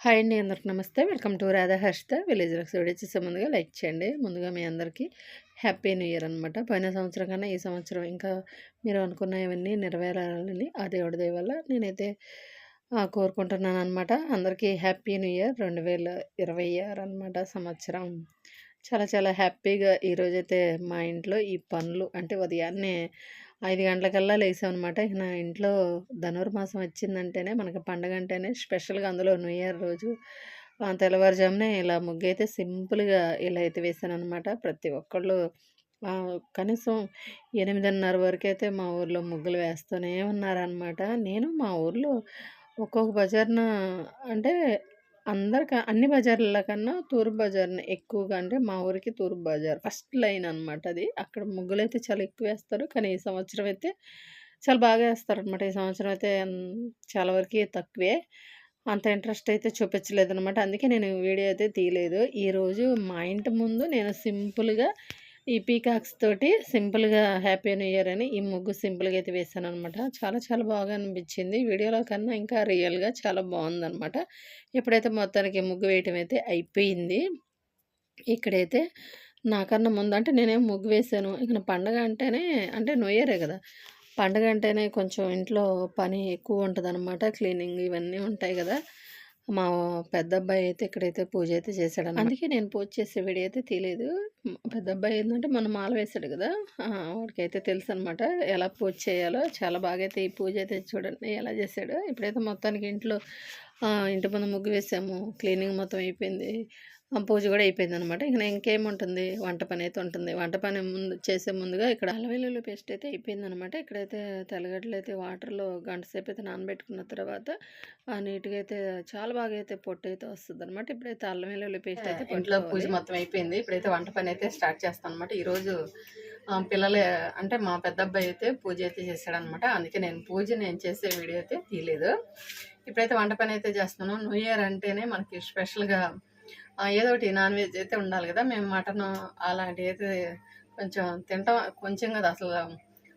Hi అండి అందరికి నమస్తే. Welcome to Radha Harshitha village rocks video. ముందుగా లైక్ చేయండి. ముందుగా మీ అందరికీ హ్యాపీ న్యూ ఇయర్ అనమాట పోయిన సంవత్సరం కన్నా ఈ సంవత్సరం ఇంకా మీరు అనుకున్నవన్నీ నెరవేరాలని ఆ దేవుడి దయ వల్ల నేనైతే కోరుకుంటున్నాను అనమాట అందరికీ హ్యాపీ న్యూ ఇయర్ రెండు వేల ఇరవై ఆరు అనమాట సంవత్సరం. చాలా చాలా హ్యాపీగా ఈరోజైతే మా ఇంట్లో ఈ పనులు అంటే ఉదయాన్నే ఐదు గంటలకల్లా లేసామన్నమాట. ఇక నా ఇంట్లో ధనుర్మాసం వచ్చిందంటేనే మనకి పండగ అంటేనే స్పెషల్గా అందులో న్యూ ఇయర్ రోజు ఆ, తెల్లవారుజామునే ఇలా ముగ్గు అయితే సింపుల్గా ఇలా అయితే వేసాను అనమాట ప్రతి ఒక్కళ్ళు కనీసం ఎనిమిదిన్నర వరకు అయితే మా ఊర్లో ముగ్గులు వేస్తూనే ఉన్నారనమాట నేను మా ఊర్లో ఒక్కొక్క బజార్న అంటే అందరిక అన్ని బజార్ల కన్నా తూర్పు బజార్‌ని ఎక్కువగా అంటే మా ఊరికి తూర్పు బజార్ ఫస్ట్ లైన్ అనమాట అది. అక్కడ ముగ్గులైతే చాలా ఎక్కువ వేస్తారు. కానీ ఈ సంవత్సరం అయితే చాలా బాగా వేస్తారనమాట. ఈ సంవత్సరం అయితే చాలా వరకి తక్కువే. అంత ఇంట్రెస్ట్ అయితే చూపించలేదు అనమాట అందుకే నేను వీడియో అయితే తీయలేదు. ఈరోజు మా ఇంటి ముందు నేను సింపుల్‌గా ఈ పీకాక్స్ తోటి సింపుల్‌గా హ్యాపీ న్యూ ఇయర్ అని ఈ ముగ్గు సింపుల్‌గా అయితే వేశాననమాట. చాలా చాలా బాగా అనిపించింది. వీడియోలో కన్నా ఇంకా రియల్‌గా చాలా బాగుందనమాట ఇప్పుడైతే మొత్తానికి ముగ్గు వేయటం అయితే అయిపోయింది. ఇక్కడైతే నాకన్నా ముందు అంటే నేనేం ముగ్గు వేశాను. ఇక్కడ పండగ అంటేనే అంటే న్యూ ఇయరే కదా పండగ అంటేనే కొంచెం ఇంట్లో పని ఎక్కువ ఉంటదనమాట. క్లీనింగ్ ఇవన్నీ ఉంటాయి కదా మా పెద్దబ్బాయి అయితే ఇక్కడైతే పూజ అయితే చేశాడు అందుకే నేను పూజ చేసే వీడియో అయితే తీయలేదు. పెద్ద అబ్బాయి ఏంటంటే మొన్న మాల వేశాడు కదా వాడికైతే తెలుసు అనమాట ఎలా పూజ చేయాలో. చాలా బాగా అయితే ఈ పూజ అయితే చూడండి ఎలా చేశాడో. ఇప్పుడైతే మొత్తానికి ఇంట్లో ఇంటి ముందు ముగ్గు వేసాము. క్లీనింగ్ మొత్తం అయిపోయింది. పూజ గూడా అయిపోయిందనమాట. ఇక ఇంకేముంటుంది వంట పనైతే ఉంటుంది. వంట పని ముందు చేసే ముందుగా ఇక్కడ అల్లం వెల్లుల్లి పేస్ట్ అయితే అయిపోయిందనమాట. ఇక్కడైతే తెల్లగడ్డలైతే వాటర్‌లో గంట సేపు అయితే నానబెట్టుకున్న తర్వాత నీట్‌గా అయితే చాలా బాగా అయితే పొట్టయితే వస్తదనమాట. ఇప్పుడైతే అల్లం వెల్లుల్లి పేస్ట్ అయితే ఇంట్లో పూజ మొత్తం అయిపోయింది. ఇప్పుడైతే వంట పని అయితే స్టార్ట్ చేస్తాననమాట. ఈరోజు ఆహ్, పిల్లలే అంటే మా పెద్దబ్బాయి అయితే పూజ అయితే చేశాడనమాట. అందుకే నేను పూజ నేను చేసే వీడియో అయితే తీయలేదు. ఇప్పుడైతే వంట పని అయితే చేస్తున్నాను. న్యూ ఇయర్ అంటేనే మనకి స్పెషల్‌గా ఏదో ఒకటి నాన్ వెజ్ అయితే ఉండాలి కదా మేము మటను అలాంటివి అయితే కొంచెం తింటాం. కొంచెం కదా అసలు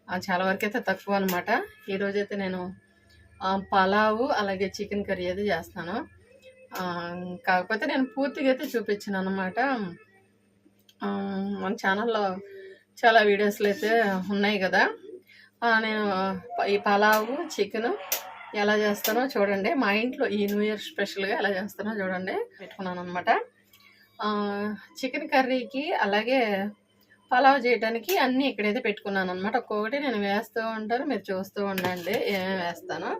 ఆహ్, చాలా వరకైతే తక్కువనమాట. ఈరోజైతే నేను పలావు అలాగే చికెన్ కర్రీ అయితే చేస్తాను. కాకపోతే నేను పూర్తిగా అయితే చూపించాను అనమాట మన ఛానల్‌లో చాలా వీడియోస్లు అయితే ఉన్నాయి కదా నేను ఈ పలావు, చికెను ఎలా చేస్తానో చూడండి. మా ఇంట్లో ఈ న్యూ ఇయర్ స్పెషల్‌గా ఎలా చేస్తానో చూడండి. పెట్టుకున్నాను అనమాట చికెన్ కర్రీకి అలాగే పలావ్ చేయడానికి అన్నీ ఇక్కడైతే పెట్టుకున్నాననమాట. ఒక్కొక్కటి నేను వేస్తూ ఉంటాను. మీరు చూస్తూ ఉండండి ఏమేమి వేస్తాను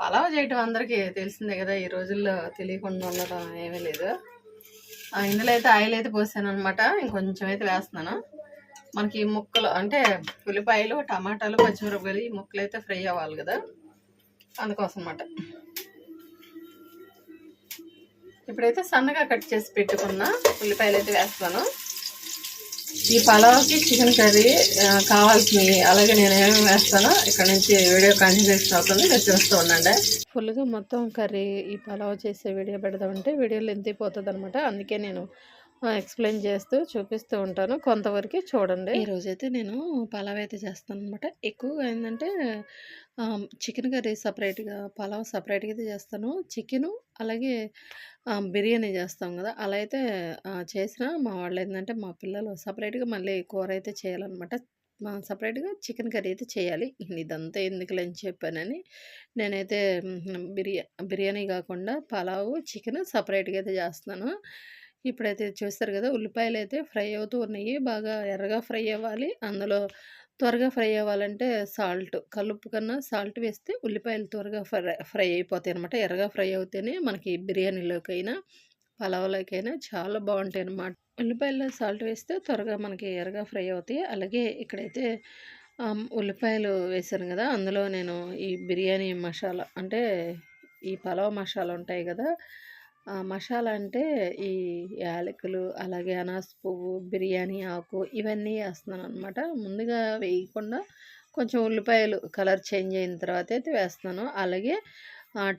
పలావ్ చేయటం అందరికీ తెలిసిందే కదా ఈ రోజుల్లో తెలియకుండా ఉండడం ఏమీ లేదు. ఆ! ఇందులో అయితే ఆయిల్ అయితే పోసాననమాట. ఇంకొంచెం అయితే వేస్తున్నాను. మనకి ఈ ముక్కలు అంటే ఉల్లిపాయలు, టమాటాలు, పచ్చిమిరపకాయలు ఈ ముక్కలు అయితే ఫ్రై అవ్వాలి కదా అందుకోసం అనమాట. ఇప్పుడైతే సన్నగా కట్ చేసి పెట్టుకున్న ఉల్లిపాయలు అయితే వేస్తాను. ఈ పలావ్‌కి చికెన్ కర్రీ కావాల్సినవి అలాగే నేను ఏమేమి వేస్తానో ఇక్కడ నుంచి వీడియో కంటిన్యూషన్ అవుతుంది. మీరు చూస్తూ ఉండండి. ఫుల్‌గా మొత్తం కర్రీ ఈ పలావ్ చేసే వీడియో పెడదామంటే వీడియో లెంత్ అనమాట అందుకే నేను ఎక్స్‌ప్లెయిన్ చేస్తూ చూపిస్తూ ఉంటాను. కొంతవరకు చూడండి. ఈరోజైతే నేను పలావ్ అయితే చేస్తాను అనమాట ఎక్కువగా ఏంటంటే చికెన్ కర్రీ సపరేట్గా పలావ్ సపరేట్గా అయితే చేస్తాను. చికెను అలాగే బిర్యానీ చేస్తాం కదా అలా అయితే చేసిన మా వాళ్ళు ఏంటంటే మా పిల్లలు సపరేట్గా మళ్ళీ కూర అయితే చేయాలనమాట. మా సపరేట్గా చికెన్ కర్రీ అయితే చేయాలి. ఇదంతా ఎందుకులే అని చెప్పానని నేనైతే బిర్యా బిర్యానీ కాకుండా పలావు, చికెన్ సపరేట్గా అయితే చేస్తున్నాను. ఇప్పుడైతే చూస్తారు కదా ఉల్లిపాయలు అయితే ఫ్రై అవుతూ ఉన్నాయి. బాగా ఎర్రగా ఫ్రై అవ్వాలి. అందులో త్వరగా ఫ్రై అవ్వాలంటే సాల్ట్ కలుపు కన్నా సాల్ట్ వేస్తే ఉల్లిపాయలు త్వరగా ఫ్రై ఫ్రై అయిపోతాయనమాట. ఎర్రగా ఫ్రై అవుతేనే మనకి బిర్యానీలోకైనా, పలావ్‌లోకైనా చాలా బావుంటాయనమాట. ఉల్లిపాయల్లో సాల్ట్ వేస్తే త్వరగా మనకి ఎర్రగా ఫ్రై అవుతాయి. అలాగే ఇక్కడైతే ఉల్లిపాయలు వేశాను కదా అందులో నేను ఈ బిర్యానీ మసాలా అంటే ఈ పలావ్ మసాలా ఉంటాయి కదా మసాలా అంటే ఈ యాలకులు, అలాగే అనాస పువ్వు, బిర్యానీ ఆకు ఇవన్నీ ఏస్తున్నాననమాట. ముందుగా వేయకుండా కొంచెం ఉల్లిపాయలు కలర్ చేంజ్ అయిన తర్వాత అయితే వేస్తున్నాను. అలాగే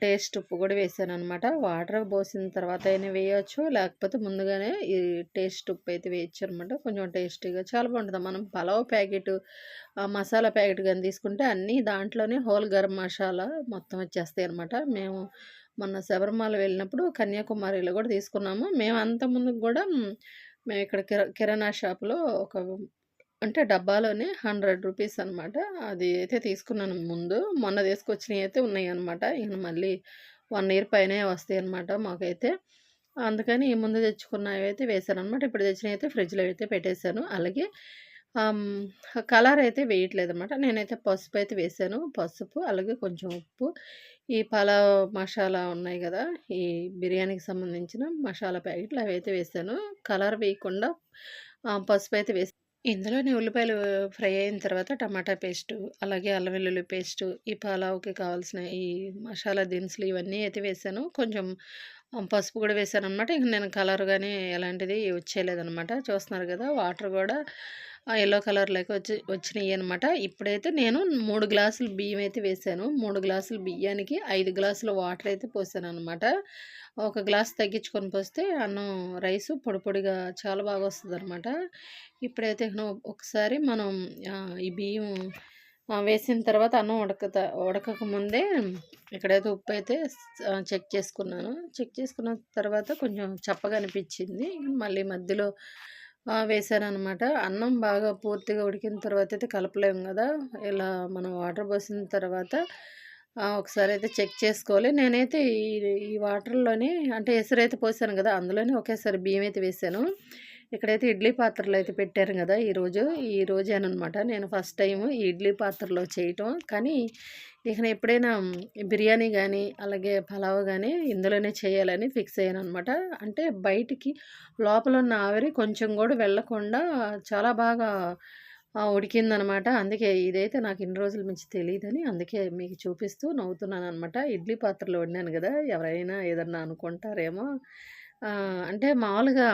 టేస్ట్ ఉప్పు కూడా వేసాను అనమాట వాటర్ పోసిన తర్వాత అయినా వేయచ్చు లేకపోతే ముందుగానే ఈ టేస్ట్ ఉప్పు అయితే వేయొచ్చనమాట. కొంచెం టేస్టీగా చాలా బాగుంటుంది మనం పలావ్ ప్యాకెట్ మసాలా ప్యాకెట్ కానీ తీసుకుంటే అన్నీ దాంట్లోనే హోల్ గరం మసాలా మొత్తం వచ్చేస్తాయి అనమాట మేము మొన్న శబరిమల వెళ్ళినప్పుడు కన్యాకుమారిలో కూడా తీసుకున్నాము. మేము అంత ముందుకు కూడా మేము ఇక్కడ కిర కిరాణా షాప్లో ఒక అంటే డబ్బాలోనే హండ్రెడ్ రూపీస్ అనమాట అది అయితే తీసుకున్నాను ముందు. మొన్న తీసుకొచ్చినవి అయితే ఉన్నాయి అనమాట ఇక మళ్ళీ వన్ ఇయర్ పైనే వస్తాయి అనమాట మాకైతే. అందుకని ఈ ముందు తెచ్చుకున్నవి అయితే వేసాను అనమాట ఇప్పుడు తెచ్చినవి అయితే ఫ్రిడ్జ్లో అయితే పెట్టేశాను. అలాగే కలర్ అయితే వేయట్లేదు అనమాట నేనైతే పసుపు అయితే వేసాను. పసుపు అలాగే కొంచెం ఉప్పు. ఈ పలావ్ మసాలా ఉన్నాయి కదా ఈ బిర్యానీకి సంబంధించిన మసాలా ప్యాకెట్లు అవి అయితే వేసాను. కలర్ వేయకుండా పసుపు అయితే వేసి. ఇందులోనే ఉల్లిపాయలు ఫ్రై అయిన తర్వాత టమాటా పేస్టు అలాగే అల్లం వెల్లుల్లి పేస్టు ఈ పలావ్కి కావాల్సిన ఈ మసాలా దినుసులు ఇవన్నీ అయితే వేసాను. కొంచెం పసుపు కూడా వేసాను అనమాట ఇంక నేను కలర్ కానీ ఎలాంటిది వచ్చేయలేదనమాట చూస్తున్నారు కదా వాటర్ కూడా ఎల్లో కలర్లోకి వచ్చి వచ్చినాయి అనమాట ఇప్పుడైతే నేను మూడు గ్లాసులు బియ్యం అయితే వేసాను. మూడు గ్లాసులు బియ్యానికి ఐదు గ్లాసులు వాటర్ అయితే పోసాను అనమాట ఒక గ్లాస్ తగ్గించుకొని పోస్తే అన్నం రైసు పొడి పొడిగా చాలా బాగా వస్తుంది అనమాట ఇప్పుడైతే ఒకసారి మనం ఈ బియ్యం వేసిన తర్వాత అన్నం ఉడకత ఉడకక ముందే ఇక్కడైతే ఉప్పు అయితే చెక్ చేసుకున్నాను. చెక్ చేసుకున్న తర్వాత కొంచెం చప్పగా అనిపించింది. మళ్ళీ మధ్యలో ఆ! అన్నం బాగా పూర్తిగా ఉడికిన తర్వాత అయితే కలపలేము కదా ఇలా మనం వాటర్ పోసిన తర్వాత ఒకసారి అయితే చెక్ చేసుకోవాలి. నేనైతే ఈ ఈ వాటర్‌లోనే అంటే ఎసరైతే పోసాను కదా అందులోనే ఒకేసారి బియ్యం అయితే వేసాను ఇక్కడైతే ఇడ్లీ పాత్రలు అయితే పెట్టారు కదా ఈరోజు. ఈ రోజేనమాట నేను ఫస్ట్ టైం ఈ ఇడ్లీ పాత్రలో చేయటం. కానీ ఇక నేను ఎప్పుడైనా బిర్యానీ కానీ అలాగే పలావ్ కానీ ఇందులోనే చేయాలని ఫిక్స్ అయ్యాను అనమాట అంటే బయటికి లోపల ఉన్న ఆవిరి కొంచెం కూడా వెళ్ళకుండా చాలా బాగా ఉడికిందనమాట. అందుకే ఇదైతే నాకు ఇన్ని రోజుల నుంచి తెలియదని అందుకే మీకు చూపిస్తూ నవ్వుతున్నాననమాట. ఇడ్లీ పాత్రలో వండాను కదా ఎవరైనా ఏదన్నా అనుకుంటారేమో. అంటే మామూలుగా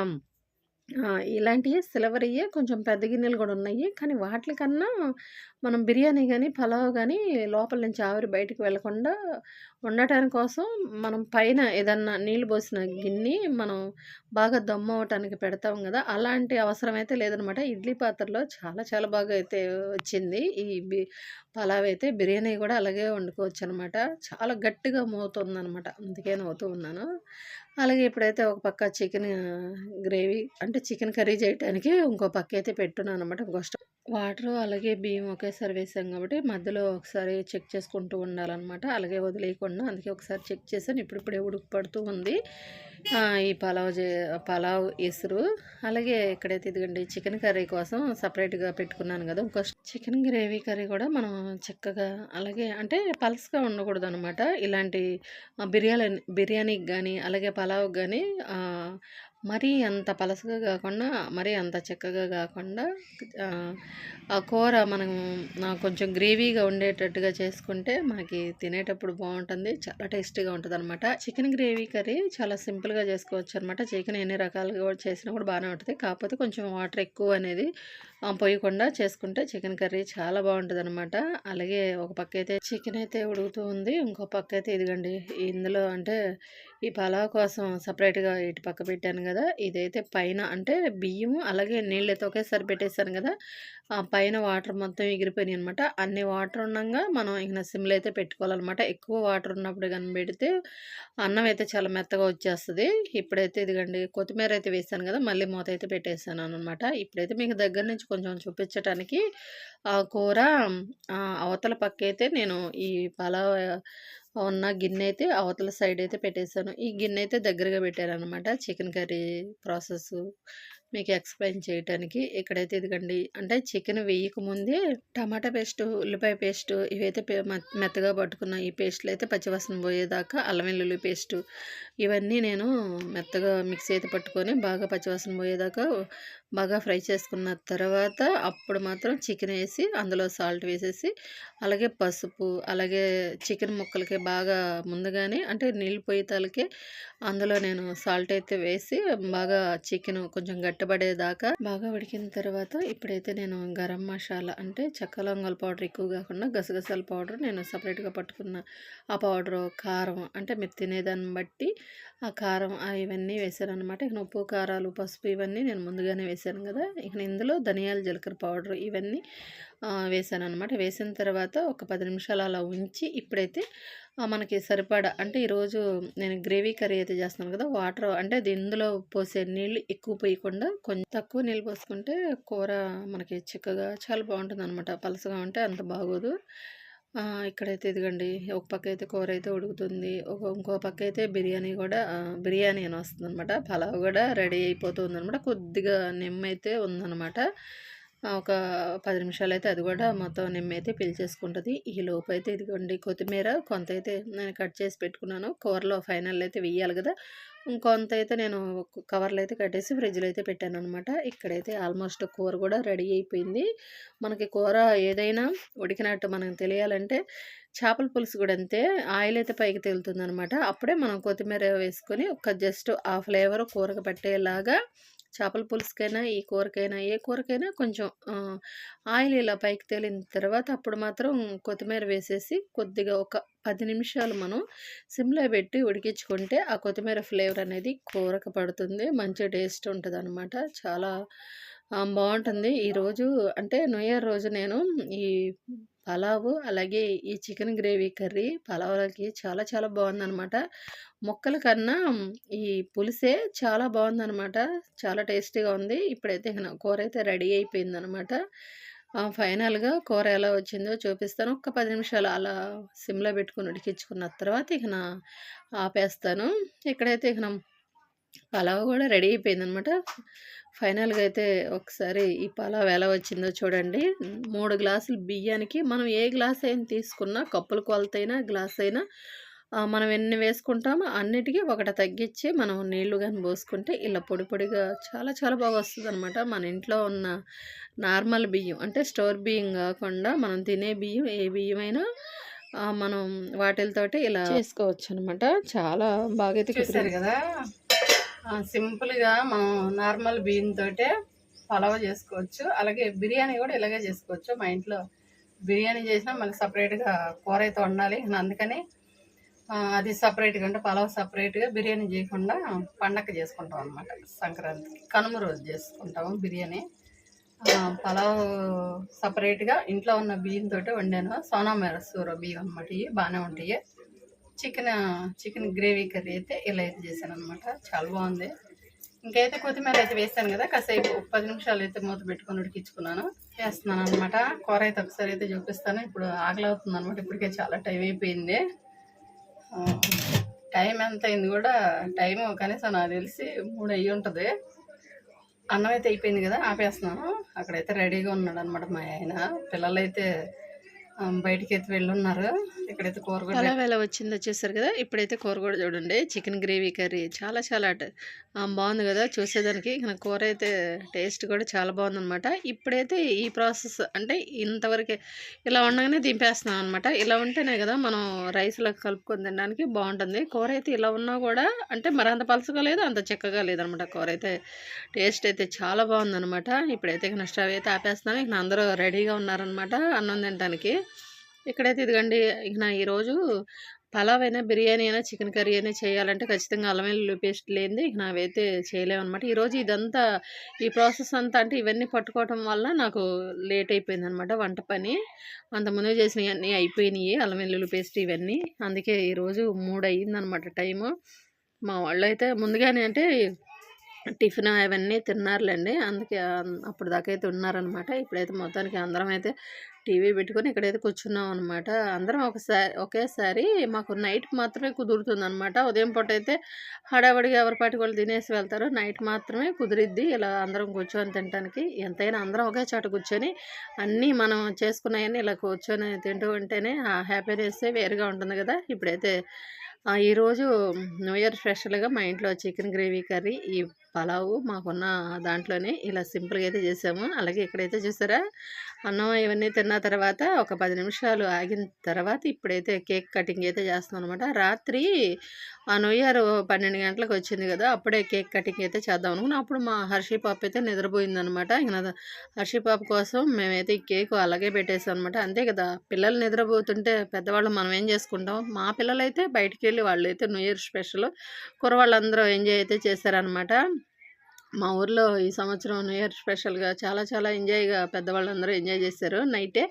ఇలాంటివి ఇలాంటియే కొంచెం పెద్ద గిన్నెలు కూడా ఉన్నాయి. కానీ వాటికన్నా మనం బిర్యానీ కానీ పలావ్ కానీ లోపల నుంచి ఆవిరి బయటకు వెళ్ళకుండా ఉండటానికి కోసం మనం పైన ఏదన్నా నీళ్ళు పోసిన గిన్ని మనం బాగా దమ్మవ్వటానికి పెడతాం కదా అలాంటి అవసరం అయితే లేదనమాట. ఇడ్లీ పాత్రలో చాలా చాలా బాగా అయితే వచ్చింది. ఈ బి పలావ్ అయితే బిర్యానీ కూడా అలాగే వండుకోవచ్చనమాట. చాలా గట్టిగా మోగుతుందనమాట. అందుకే నవ్వుతూ ఉన్నాను. అలాగే ఇప్పుడైతే ఒక పక్క చికెన్ గ్రేవీ అంటే చికెన్ కర్రీ చేయటానికి ఇంకో పక్కయితే పెట్టున్నాననమాట. ఇంకో స్టవ్ వాటరు అలాగే బియ్యం ఒకేసారి వేసాం కాబట్టి మధ్యలో ఒకసారి చెక్ చేసుకుంటూ ఉండాలన్నమాట అలాగే వదిలేయకుండా అందుకే ఒకసారి చెక్ చేశాను. ఇప్పుడిప్పుడే ఉడుకు పడుతూ ఉంది. ఈ పలావ్ చే పలావ్ ఎసురు. అలాగే ఇక్కడైతే ఇదిగండి చికెన్ కర్రీ కోసం సపరేట్గా పెట్టుకున్నాను కదా ఇంకో చికెన్ గ్రేవీ కర్రీ కూడా మనం చక్కగా అలాగే అంటే పలచగా ఉండకూడదనమాట. ఇలాంటి బిర్యానీ బిర్యానీకి కానీ అలాగే పలావ్‌కి కానీ మరీ అంత పలసగా కాకుండా మరీ అంత చక్కగా కాకుండా ఆ కూర మనం కొంచెం గ్రేవీగా ఉండేటట్టుగా చేసుకుంటే మనకి తినేటప్పుడు బాగుంటుంది చాలా టేస్టీగా ఉంటదనమాట. చికెన్ గ్రేవీ కర్రీ చాలా సింపుల్‌గా చేసుకోవచ్చనమాట. చికెన్ ఎన్ని రకాలుగా చేసినా కూడా బాగానే ఉంటుంది కాకపోతే కొంచెం వాటర్ ఎక్కువ అనేది పోయకుండా పొయ్యకుండా చేసుకుంటే చికెన్ కర్రీ చాలా బాగుంటుంది అనమాట అలాగే ఒక పక్క అయితే చికెన్ అయితే ఉడుకుతూ ఉంది. ఇంకో పక్క అయితే ఇదిగండి ఇందులో అంటే ఈ పలావ్ కోసం సపరేట్గా ఇటు పక్క పెట్టాను కదా ఇదైతే పైన అంటే బియ్యము అలాగే నీళ్ళైతే ఒకేసారి పెట్టేసాను కదా ఆ పైన వాటర్ మొత్తం ఎగిరిపోయినాయి అనమాట అన్ని వాటర్ ఉండగా మనం ఇక సిమ్‌లో అయితే పెట్టుకోవాలన్నమాట ఎక్కువ వాటర్ ఉన్నప్పుడు కానీ పెడితే అన్నం అయితే చాలా మెత్తగా వచ్చేస్తుంది ఇప్పుడైతే ఇదిగండి కొత్తిమీర అయితే వేసాను కదా మళ్ళీ మూత అయితే పెట్టేసాననమాట. ఇప్పుడైతే మీకు దగ్గర నుంచి కొంచెం చూపించటానికి ఆ కూర అవతల అవతల పక్కయితే నేను ఈ పలావ్ ఉన్న గిన్నె అయితే అవతల సైడ్ అయితే పెట్టేసాను. ఈ గిన్నె అయితే దగ్గరగా పెట్టారనమాట చికెన్ కర్రీ ప్రాసెస్ మీకు ఎక్స్‌ప్లెయిన్ చేయటానికి. ఇక్కడైతే ఇదిగండి అంటే చికెన్ వేయకముందే టమాటా పేస్టు, ఉల్లిపాయ పేస్టు ఇవైతే మె మెత్తగా పట్టుకున్న ఈ పేస్టులయితే పచ్చివాసన పోయేదాకా అల్లం వెల్లుల్లి పేస్టు ఇవన్నీ నేను మెత్తగా మిక్సీ అయితే పట్టుకొని బాగా పచ్చివాసన పోయేదాకా బాగా ఫ్రై చేసుకున్న తర్వాత అప్పుడు మాత్రం చికెన్ వేసి అందులో సాల్ట్ వేసేసి, అలాగే పసుపు, అలాగే చికెన్ ముక్కలకి బాగా ముందుగానే అంటే నీళ్ళు పోయితాలకే అందులో నేను సాల్ట్ అయితే వేసి బాగా చికెను కొంచెం గట్టి గట్టిపడేదాకా బాగా ఉడికిన తర్వాత ఇప్పుడైతే నేను గరం మసాలా అంటే చెక్క, లవంగాల పౌడర్ ఎక్కువ కాకుండా గసగసాల పౌడర్ నేను సపరేట్గా పట్టుకున్న ఆ పౌడరు, కారం అంటే మీరు తినేదాన్ని బట్టి ఆ కారం ఇవన్నీ వేసాను అనమాట ఇక ఉప్పు, కారాలు, పసుపు ఇవన్నీ నేను ముందుగానే వేసాను కదా. ఇక ఇందులో ధనియాల, జీలకర్ర పౌడర్ ఇవన్నీ వేసాను అనమాట వేసిన తర్వాత ఒక పది నిమిషాలు అలా ఉంచి ఇప్పుడైతే మనకి సరిపడా అంటే ఈరోజు నేను గ్రేవీ కర్రీ అయితే చేస్తున్నాను కదా వాటర్ అంటే అది ఇందులో పోసే నీళ్ళు ఎక్కువ పోయకుండా కొంచెం తక్కువ నీళ్ళు పోసుకుంటే కూర మనకి చిక్కగా చాలా బాగుంటుంది అనమాట పలసగా ఉంటే అంత బాగోదు. ఇక్కడైతే ఇదిగండి ఒక పక్క అయితే కూర అయితే ఉడుకుతుంది ఒక ఇంకో పక్క అయితే బిర్యానీ కూడా బిర్యానీ అని వస్తుంది అనమాట పలావ్ కూడా రెడీ అయిపోతుంది అనమాట కొద్దిగా నిమ్మ అయితే ఉందన్నమాట. ఒక పది నిమిషాలు అయితే అది కూడా మొత్తం నిమ్మ అయితే పిలిచేసుకుంటుంది. ఈ లోపు అయితే ఇదిగోండి కొత్తిమీర కొంత అయితే నేను కట్ చేసి పెట్టుకున్నాను. కూరలో ఫైనల్ అయితే వేయాలి కదా. ఇంకొంత అయితే నేను కవర్లో అయితే కట్టేసి ఫ్రిడ్జ్లో అయితే పెట్టాను అనమాట ఇక్కడైతే ఆల్మోస్ట్ కూర కూడా రెడీ అయిపోయింది. మనకి కూర ఏదైనా ఉడికినట్టు మనకు తెలియాలంటే చేపల పులుసు కూడా అంతే. ఆయిల్ అయితే పైకి తేలుతుంది అనమాట అప్పుడే మనం కొత్తిమీర వేసుకొని ఒక జస్ట్ ఆ ఫ్లేవర్ కూరకు పట్టేలాగా చేపల పులుసుకైనా ఈ కూరకైనా ఏ కూరకైనా కొంచెం ఆయిల్ ఇలా పైకి తేలిన తర్వాత అప్పుడు మాత్రం కొత్తిమీర వేసేసి కొద్దిగా ఒక పది నిమిషాలు మనం సిమ్లో పెట్టి ఉడికించుకుంటే ఆ కొత్తిమీర ఫ్లేవర్ అనేది కూరకు పడుతుంది. మంచి టేస్ట్ ఉంటుంది అనమాట చాలా బాగుంటుంది. ఈరోజు అంటే న్యూ ఇయర్ రోజు నేను ఈ పలావు అలాగే ఈ చికెన్ గ్రేవీ కర్రీ పలావులకి చాలా చాలా బాగుందనమాట. మొక్కల కన్నా ఈ పులుసే చాలా బాగుందనమాట. చాలా టేస్టీగా ఉంది. ఇప్పుడైతే కూర అయితే రెడీ అయిపోయిందనమాట. ఫైనల్గా కూర ఎలా వచ్చిందో చూపిస్తాను. ఒక్క పది నిమిషాలు అలా సిమ్లో పెట్టుకుని ఉడికించుకున్న తర్వాత ఇక ఆపేస్తాను. ఇక్కడైతే ఇక పలావ్ కూడా రెడీ అయిపోయిందనమాట. ఫైనల్గా అయితే ఒకసారి ఈ పలావ్ ఎలా వచ్చిందో చూడండి. మూడు గ్లాసులు బియ్యానికి మనం ఏ గ్లాస్ అయినా తీసుకున్నా కప్పుల కొలత అయినా గ్లాస్ అయినా మనం ఎన్ని వేసుకుంటామో అన్నిటికీ ఒకటి తగ్గించి మనం నీళ్ళు కానీ పోసుకుంటే ఇలా పొడి పొడిగా చాలా చాలా బాగా వస్తుంది అనమాట మన ఇంట్లో ఉన్న నార్మల్ బియ్యం అంటే స్టోర్ బియ్యం కాకుండా మనం తినే బియ్యం ఏ బియ్యం అయినా ఆ, మనం వాటితోటి ఇలా చేసుకోవచ్చు అనమాట చాలా బాగా అయితే కదా? సింపుల్గా మనం నార్మల్ బియ్యంతోటే పలావ్ చేసుకోవచ్చు. అలాగే బిర్యానీ కూడా ఇలాగే చేసుకోవచ్చు. మా ఇంట్లో బిర్యానీ చేసినా మళ్ళీ సపరేట్గా కూర అయితే వండాలి. అందుకని అది సపరేట్గా అంటే పలావ్ సపరేట్గా బిర్యానీ చేయకుండా పండగ చేసుకుంటాం అనమాట సంక్రాంతికి కనుమ రోజు చేసుకుంటాము బిర్యానీ. పలావ్ సపరేట్గా ఇంట్లో ఉన్న బియ్యంతో వండాను. సోనా మెరసూర బియ్యం అనమాట ఇవి బాగానే ఉంటాయి. చికెన్ చికెన్ గ్రేవీ కర్రీ అయితే ఇలా అయితే చేశాను అనమాట చాలా బాగుంది. ఇంకైతే కొత్తిమీర అయితే వేస్తాను కదా కాసేపు ఒక పది నిమిషాలు అయితే మూత పెట్టుకొని ఉడికించుకున్నాను. వేస్తున్నాను అనమాట కూర అయితే ఒకసారి అయితే చూపిస్తాను. ఇప్పుడు ఆకలి అవుతుంది అనమాట ఇప్పటికే చాలా టైం అయిపోయింది. టైం ఎంత అయింది కూడా టైం కనీసం నాకు తెలిసి మూడు అయ్యి ఉంటుంది. అన్నం అయితే అయిపోయింది కదా ఆపేస్తున్నాను. అక్కడైతే రెడీగా ఉన్నాడు అనమాట మా ఆయన. పిల్లలైతే బయటికి అయితే వెళ్ళున్నారు. ఇక్కడైతే కూర కూడా ఎలా వచ్చిందో చూసారు కదా ఇప్పుడైతే కూర కూడా చూడండి చికెన్ గ్రేవీ కర్రీ చాలా చాలా ట- బాగుంది కదా చూసేదానికి. ఇక కూర అయితే టేస్ట్ కూడా చాలా బాగుందన్నమాట. ఇప్పుడైతే ఈ ప్రాసెస్ అంటే ఇంతవరకే ఇలా ఉండగానే దింపేస్తున్నాం అనమాట ఇలా ఉంటేనే కదా మనం రైస్లో కలుపుకొని తినడానికి బాగుంటుంది. కూర అయితే ఇలా ఉన్నా కూడా అంటే మరి అంత పలసగా లేదు అంత చెక్కగా లేదనమాట కూర అయితే. టేస్ట్ అయితే చాలా బాగుందన్నమాట. ఇప్పుడైతే ఇక స్టవ్ అయితే ఆపేస్తున్నాను. ఇక అందరూ రెడీగా ఉన్నారనమాట అన్నం తినడానికి. ఇక్కడైతే ఇదిగండి ఇక నా ఈరోజు పలావ్ అయినా బిర్యానీ అయినా చికెన్ కర్రీ అయినా చేయాలంటే ఖచ్చితంగా అల్లం వెల్లుల్లి పేస్ట్ లేనిది ఇక నావైతే చేయలేమన్నమాట ఈరోజు ఇదంతా ఈ ప్రాసెస్ అంతా అంటే ఇవన్నీ పట్టుకోవటం వల్ల నాకు లేట్ అయిపోయింది అనమాట వంట పని. అంతకుముందు చేసినవన్నీ అయిపోయినాయి అల్లం వెల్లుల్లి పేస్ట్ ఇవన్నీ. అందుకే ఈరోజు మూడు అయ్యిందనమాట టైము. మా వాళ్ళు అయితే ముందుగానే అంటే టిఫిన్ అవన్నీ తిన్నారులేండి. అందుకే అప్పుడు దాకా అయితే ఉన్నారనమాట ఇప్పుడైతే మొత్తానికి అందరం అయితే టీవీ పెట్టుకొని ఇక్కడైతే కూర్చున్నాం అనమాట అందరం ఒకసారి ఒకేసారి మాకు నైట్ మాత్రమే కుదురుతుంది అనమాట ఉదయం పూట అయితే హడావడిగా ఎవరిపాటికి వాళ్ళు తినేసి వెళ్తారు నైట్ మాత్రమే కుదిరిద్ది ఇలా అందరం కూర్చొని తినడానికి ఎంతైనా అందరం ఒకే చోట కూర్చొని అన్నీ మనం చేసుకున్నాయని ఇలా కూర్చొని తింటూ ఉంటేనే ఆ హ్యాపీనెస్ వేరుగా ఉంటుంది కదా. ఇప్పుడైతే ఈరోజు న్యూ ఇయర్ స్పెషల్గా మా ఇంట్లో చికెన్ గ్రేవీ కర్రీ ఈ పలావు మాకున్న దాంట్లోనే ఇలా సింపుల్గా అయితే చేసాము. అలాగే ఇక్కడైతే చూసారా అన్నం ఇవన్నీ తిన్న తర్వాత ఒక పది నిమిషాలు ఆగిన తర్వాత ఇప్పుడైతే కేక్ కటింగ్ అయితే చేస్తున్నాం అనమాట రాత్రి ఆ న్యూ ఇయర్ పన్నెండు గంటలకు వచ్చింది కదా అప్పుడే కేక్ కటింగ్ అయితే చేద్దాం అనుకున్నాం. అప్పుడు మా హర్షి పాప అయితే నిద్రపోయిందనమాట ఇక నా హర్షి పాప కోసం మేమైతే ఈ కేక్ అలాగే పెట్టేసాం అనమాట అంతే కదా పిల్లలు నిద్రపోతుంటే పెద్దవాళ్ళు మనం ఏం చేసుకుంటాం? మా పిల్లలైతే బయటికి వెళ్ళి వాళ్ళు అయితే న్యూ ఇయర్ స్పెషల్. కుర్రవాళ్ళందరూ ఎంజాయ్ అయితే చేశారనమాట మా ఊర్లో ఈ సంవత్సరం న్యూ ఇయర్ స్పెషల్గా చాలా చాలా ఎంజాయ్గా పెద్దవాళ్ళందరూ ఎంజాయ్ చేశారు నైటే.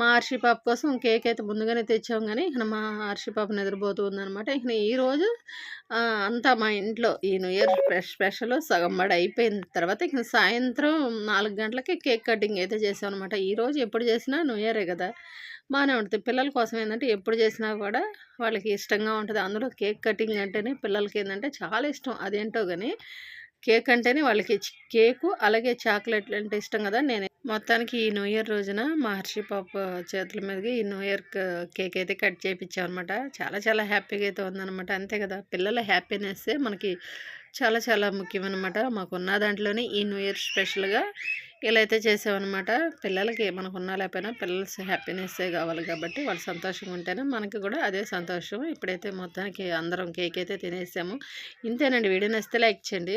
మా ఆర్షి పాప కోసం కేక్ అయితే ముందుగానే తెచ్చాం కానీ ఇక మా ఆర్షి పాప నిద్రపోతూ ఉందనమాట ఇక ఈరోజు అంతా మా ఇంట్లో ఈ న్యూ ఇయర్ స్పెషల్ సగం బడి అయిపోయిన తర్వాత ఇక సాయంత్రం నాలుగు గంటలకి కేక్ కటింగ్ అయితే చేసాం అనమాట ఈరోజు ఎప్పుడు చేసినా న్యూ ఇయరే కదా. బాగానే ఉంటుంది. పిల్లల కోసం ఏంటంటే ఎప్పుడు చేసినా కూడా వాళ్ళకి ఇష్టంగా ఉంటుంది. అందులో కేక్ కటింగ్ అంటేనే పిల్లలకి ఏంటంటే చాలా ఇష్టం. అదేంటో కానీ కేక్ అంటేనే వాళ్ళకి కేకు అలాగే చాక్లెట్లు అంటే ఇష్టం కదా. నేను మొత్తానికి ఈ న్యూ ఇయర్ రోజున మా హర్షి పాప చేతుల మీదకి ఈ న్యూ ఇయర్ కేక్ అయితే కట్ చేయించాం అనమాట చాలా చాలా హ్యాపీగా అయితే ఉందన్నమాట. అంతే కదా. పిల్లల హ్యాపీనెస్ మనకి చాలా చాలా ముఖ్యమన్నమాట. మాకున్న దాంట్లోనే ఈ న్యూ ఇయర్ స్పెషల్గా ఇలా అయితే చేసామన్నమాట పిల్లలకి మనకు ఉన్నా లేకపోయినా పిల్లల హ్యాపీనెస్సే కావాలి కాబట్టి వాళ్ళు సంతోషంగా ఉంటేనే మనకి కూడా అదే సంతోషం. ఇప్పుడైతే మొత్తానికి అందరం కేక్ అయితే తినేసాము. ఇంతేనండి. వీడియో నచ్చితే లైక్ చేయండి.